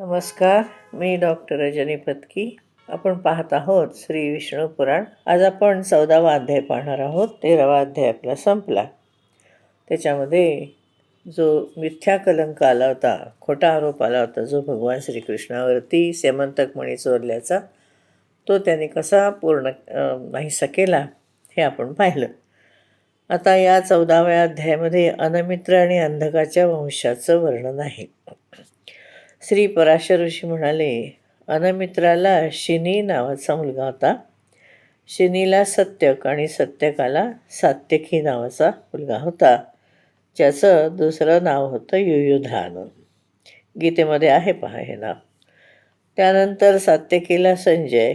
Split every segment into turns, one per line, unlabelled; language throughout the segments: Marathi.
नमस्कार मी डॉक्टर रजनी पत्की. आपण पाहत आहोत श्री विष्णू पुराण. आज आपण चौदावा अध्याय पाहणार आहोत तेरावा अध्याय आपला संपला. त्याच्यामध्ये जो मिथ्या कलंक आला होता खोटा आरोप आला होता जो भगवान श्रीकृष्णावरती सेमंतक मणी चोरल्याचा तो त्याने कसा पूर्ण नाहीसा केला हे आपण पाहिलं. आता या चौदाव्या अध्यायामध्ये अनमित्र आणि अंधकाच्या वंशाचं वर्णन आहे. श्री पराशर ऋषी म्हणाले अनमित्राला शिनी नावाचा मुलगा होता. शिनीला सत्यक आणि सत्यकाला सात्यकी नावाचा मुलगा होता. ज्याचं दुसरं नाव होतं युयुधान. गीतेमध्ये आहे पहा हे नाव. त्यानंतर सात्यकीला संजय.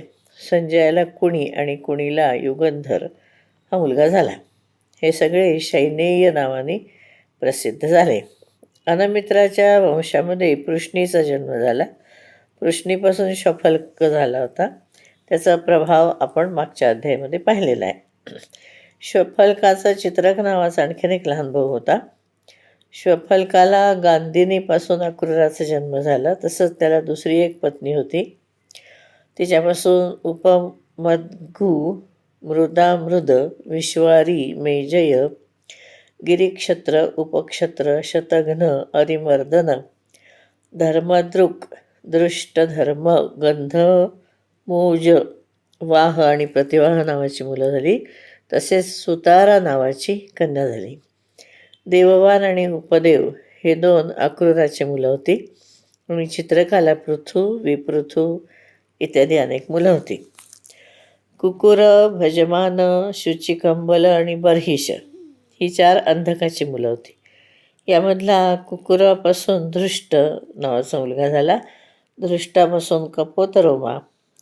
संजयाला कुणी आणि कुणीला युगंधर हा मुलगा झाला. हे सगळे शैनेय नावाने प्रसिद्ध झाले. अनमित्राच्या वंशामध्ये पृष्णीचा जन्म झाला. पृष्णीपासून शफल्क झाला होता. त्याचा प्रभाव आपण मागच्या अध्यायामध्ये पाहिलेला आहे. शफल्काचा चित्रक नावाचा आणखीन एक लहान भाऊ होता. शफल्काला गांधिनीपासून अक्रूराचा जन्म झाला. तसंच त्याला दुसरी एक पत्नी होती. तिच्यापासून उपमद्गू मृदामृद विश्वारी मेजय गिरिक्षत्र उपक्षत्र शतघ्न अरिमर्दन धर्मदृक दृष्टधर्म गंध मोज वाह आणि प्रतिवाह नावाची मुलं झाली. तसेच सुतारा नावाची कन्या झाली. देववान आणि उपदेव हे दोन अक्रूराची मुलं होती. आणि चित्रकाला पृथू विपृथू इत्यादी अनेक मुलं होती. कुकुर भजमान शुचिकंबल आणि बर्हिश ही चार अंधकाची मुलं होती. यामधला कुकुरापासून धृष्ट नावाचा मुलगा झाला. धृष्टापासून कपोतरोमा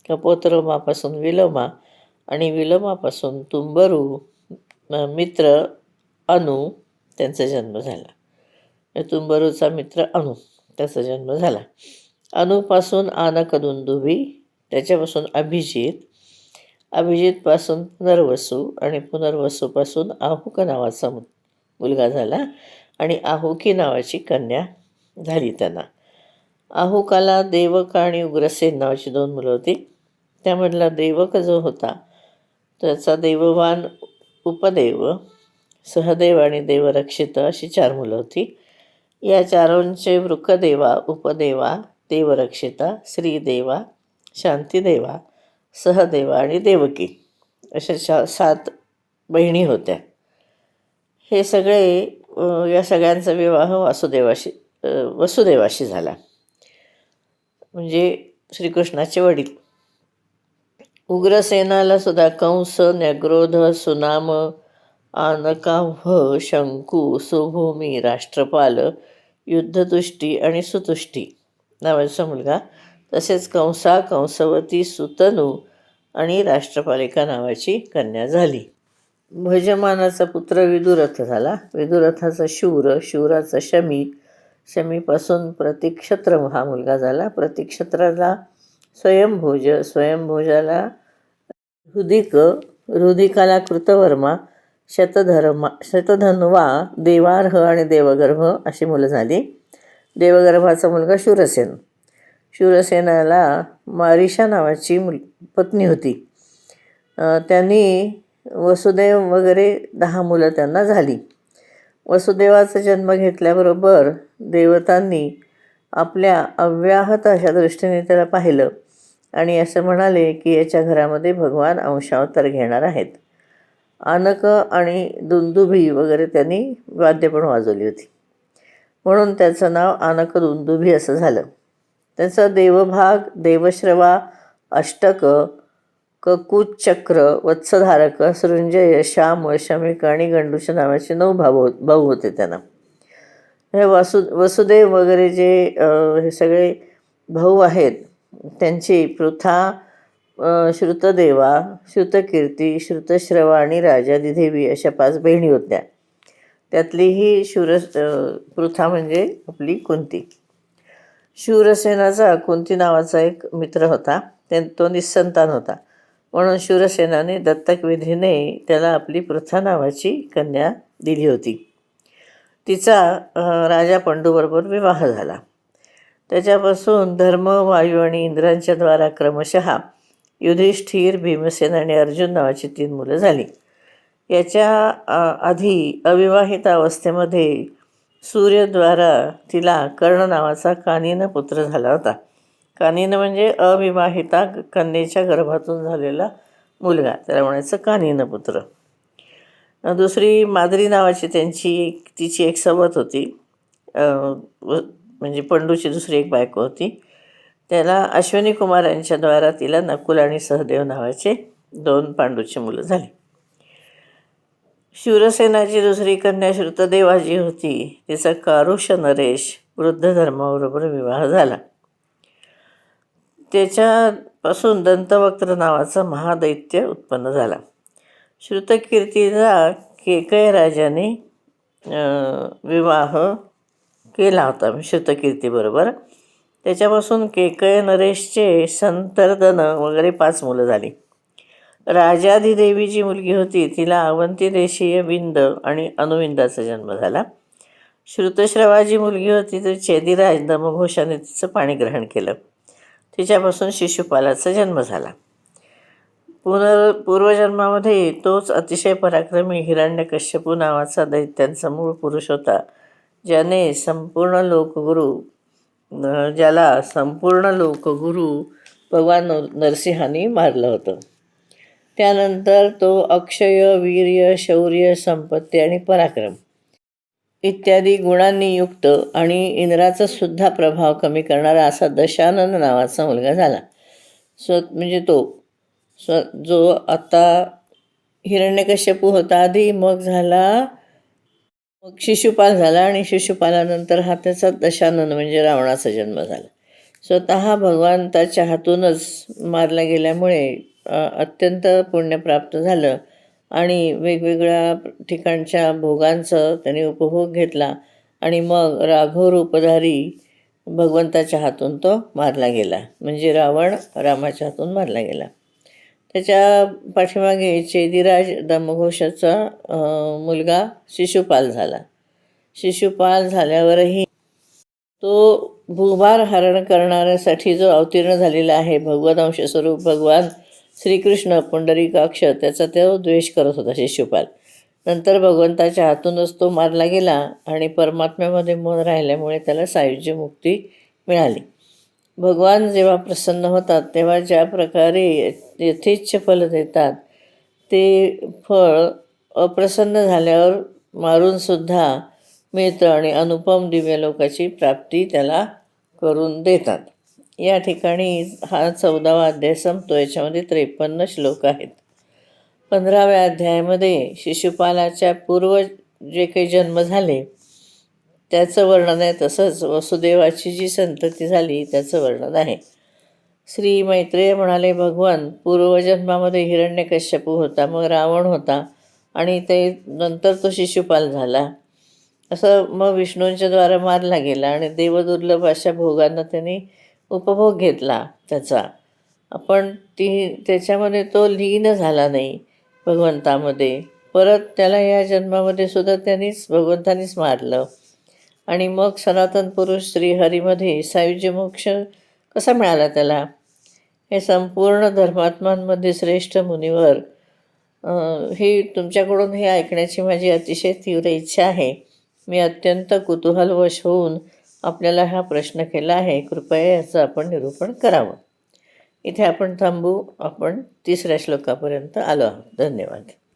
कपोतरोमापासून विलोमा आणि विलोमापासून तुंबरू मित्र अनु त्यांचा जन्म झाला. तुंबरूचा मित्र अनु त्याचा जन्म झाला. अनुपासून आनकदुंदुबी त्याच्यापासून अभिजित अभिजितपासून पुनर्वसू आणि पुनर्वसूपासून आहुक नावाचा मु- मुलगा झाला आणि आहुकी नावाची कन्या झाली त्यांना. आहुकाला देवक आणि उग्रसेन नावाची दोन मुलं होती. त्यामधला देवक जो होता त्याचा देववान उपदेव सहदेव आणि देवरक्षित अशी चार मुलं होती. या चारोंचे वृकदेवा उपदेवा देवरक्षिता श्रीदेवा शांतीदेवा सहदेवा आणि देवकी अशा शा सात बहिणी होत्या. हे सगळे या सगळ्यांचा विवाह वासुदेवाशी वसुदेवाशी झाला. म्हणजे श्रीकृष्णाचे वडील. उग्रसेनाला सुद्धा कंस नग्रोध सुनाम आनकाव्ह शंकू सुभूमी राष्ट्रपाल युद्धतुष्टी आणि सुतुष्टी नावाचा मुलगा तसेच कंसा कंसवती सुतनू आणि राष्ट्रपालिका नावाची कन्या झाली. भजमानाचा पुत्र विदुरथ झाला. विदुरथाचा शूर शूराचा शमी शमीपासून प्रतिक्षत्र हा मुलगा झाला. प्रतिक्षत्राला स्वयंभोज स्वयंभोजाला हृदिक हृदिकाला कृतवर्मा शतधर्मा शतधनुवा देवार्ह आणि देवगर्भ अशी मुलं झाली. देवगर्भाचा मुलगा शूरसेन. शूरसेनाला मारिशा नावाची मुल पत्नी होती. त्यांनी वसुदेव वगैरे दहा मुलं त्यांना झाली. वसुदेवाचा जन्म घेतल्याबरोबर देवतांनी आपल्या अव्याहत अशा दृष्टीने त्याला पाहिलं आणि असं म्हणाले की याच्या घरामध्ये भगवान अंशावतार घेणार आहेत. आनक आणि दुंदुभी वगैरे त्यांनी वाद्य पण वाजवली होती. म्हणून त्याचं नाव आनक दुंदुभी असं झालं. त्याचा देवभाग देवश्रवा अष्टक ककुचक्र वत्सधारक सृंजय श्याम शमिक आणि गंडूश नावाचे नऊ भाऊ भाऊ होते त्यांना. हे वासु वसुदेव वगैरे जे हे सगळे भाऊ आहेत त्यांची पृथा श्रुतदेवा श्रुतकीर्ती श्रुतश्रवा आणि राजादिदेवी अशा पाच बहिणी होत्या. त्यातली ही शूर पृथा म्हणजे आपली कुंती शूरसेनाचा कुंती नावाचा एक मित्र होता. ते तो निसंतान होता. म्हणून शूरसेनाने दत्तक विधीने त्याला आपली पृथा नावाची कन्या दिली होती. तिचा राजा पंडूबरोबर विवाह झाला. त्याच्यापासून धर्म वायू आणि इंद्रांच्या द्वारा क्रमशः युधिष्ठिर भीमसेन आणि अर्जुन नावाची तीन मुलं झाली. याच्या आधी अविवाहित अवस्थेमध्ये सूर्यद्वारा तिला कर्ण नावाचा कानिन पुत्र झाला होता. कानिन म्हणजे अविवाहिता कन्येच्या गर्भातून झालेला मुलगा त्याला म्हणायचं कानिन पुत्र. दुसरी माद्री नावाची त्यांची तिची एक सवत होती. व- म्हणजे पंडूची दुसरी एक बायको होती. त्याला अश्विनी कुमार यांच्याद्वारा तिला नकुल आणि सहदेव नावाचे दोन पांडूची मुलं झाली. शिवसेनाची दुसरी कन्या श्रुतदेवाजी होती. तिचा कारुष नरेश वृद्ध धर्माबरोबर विवाह झाला. त्याच्यापासून दंतवक्त्र नावाचा महादैत्य उत्पन्न झाला. श्रुतकीर्तीचा केकय राजाने विवाह केला होता श्रुतकीर्तीबरोबर. त्याच्यापासून केकय नरेशचे संतर्दन वगैरे पाच मुलं झाली. राजाधिदेवी जी मुलगी होती. तिला अवंती देशीय विंद आणि अनुविंदाचा जन्म झाला. श्रुतश्रवा जी मुलगी होती तर चेदिराज दमघोषाने तिचं पाणीग्रहण केलं. तिच्यापासून शिशुपालाचा जन्म झाला. पुनर पूर्वजन्मामध्ये तोच अतिशय पराक्रमी हिरण्यकश्यपू नावाचा दैत्यांचा मूळ पुरुष होता ज्याने संपूर्ण लोकगुरू ज्याला संपूर्ण लोकगुरू भगवान नरसिंहाने नरसिंहांनी मारलं होतं. त्यानंतर तो अक्षय वीर्य शौर्य संपत्ती आणि पराक्रम इत्यादी गुणांनी युक्त आणि इंद्राचा सुद्धा प्रभाव कमी करणारा असा दशानन नावाचा मुलगा झाला. स्व म्हणजे तो स्व जो आता हिरण्यकश्यपू होता आधी मग झाला मग शिशुपाल झाला आणि शिशुपालानंतर हा त्याचा दशानन म्हणजे रावणाचा जन्म झाला. स्वतः भगवंताच्या हातूनच मारला गेल्यामुळे अत्यंत पुण्य प्राप्त झालं. आणि वेगवेगळ्या ठिकाणच्या भोगांचं त्याने उपभोग घेतला आणि मग राघव रूपधारी भगवंताच्या हातून तो मारला गेला. म्हणजे रावण रामाच्या हातून मारला गेला. त्याच्या पाठीमागे चेदिराज दमघोषाचा मुलगा शिशुपाल झाला. शिशुपाल झाल्यावरही तो भूभार हरण करणाऱ्यासाठी जो अवतीर्ण झालेला आहे भगवत स्वरूप भगवान श्रीकृष्ण पुंडरीकाक्ष त्याचा तो द्वेष करत होता शिशुपाल. नंतर भगवंताच्या हातूनच तो मारला गेला आणि परमात्म्यामध्ये मन राहिल्यामुळे त्याला सायुज्य मुक्ती मिळाली. भगवान जेव्हा प्रसन्न होतात तेव्हा ज्या प्रकारे यथेच्छ फल देतात ते फळ अप्रसन्न झाल्यावर मारूनसुद्धा मिळतं आणि अनुपम दिव्यलोकाची प्राप्ती त्याला करून देतात. या ठिकाणी हा चौदावा अध्याय संपतो. याच्यामध्ये त्रेपन्न श्लोक आहेत. पंधराव्या अध्यायामध्ये शिशुपालाच्या पूर्व जे काही जन्म झाले त्याचं वर्णन आहे तसंच. वसुदेवाची जी संतती झाली त्याचं वर्णन आहे. श्री मैत्रेय म्हणाले भगवान पूर्वजन्मामध्ये हिरण्यकश्यपू होता मग रावण होता आणि ते नंतर तो शिशुपाल झाला. असं मग विष्णूंच्या द्वारा मारला गेला आणि देवदुर्लभ अशा भोगांना त्यांनी उपभोग घेतला त्याचा. पण ती त्याच्यामध्ये तो लीन झाला नाही भगवंतामध्ये. परत त्याला या जन्मामध्ये सुद्धा त्यांनीच भगवंतानीच मारलं. आणि मग सनातन पुरुष श्रीहरीमध्ये सायुज्य मोक्ष कसा मिळाला त्याला? हे संपूर्ण धर्मात्मांमध्ये श्रेष्ठ मुनीवर ही तुमच्याकडून हे ऐकण्याची माझी अतिशय तीव्र इच्छा आहे. मी अत्यंत कुतूहलवश होऊन आपल्याला हा प्रश्न केला आहे कृपया याचं आपण निरूपण करावं. इथे आपण थांबू आपण तिसऱ्या श्लोकापर्यंत आलो आहोत. धन्यवाद.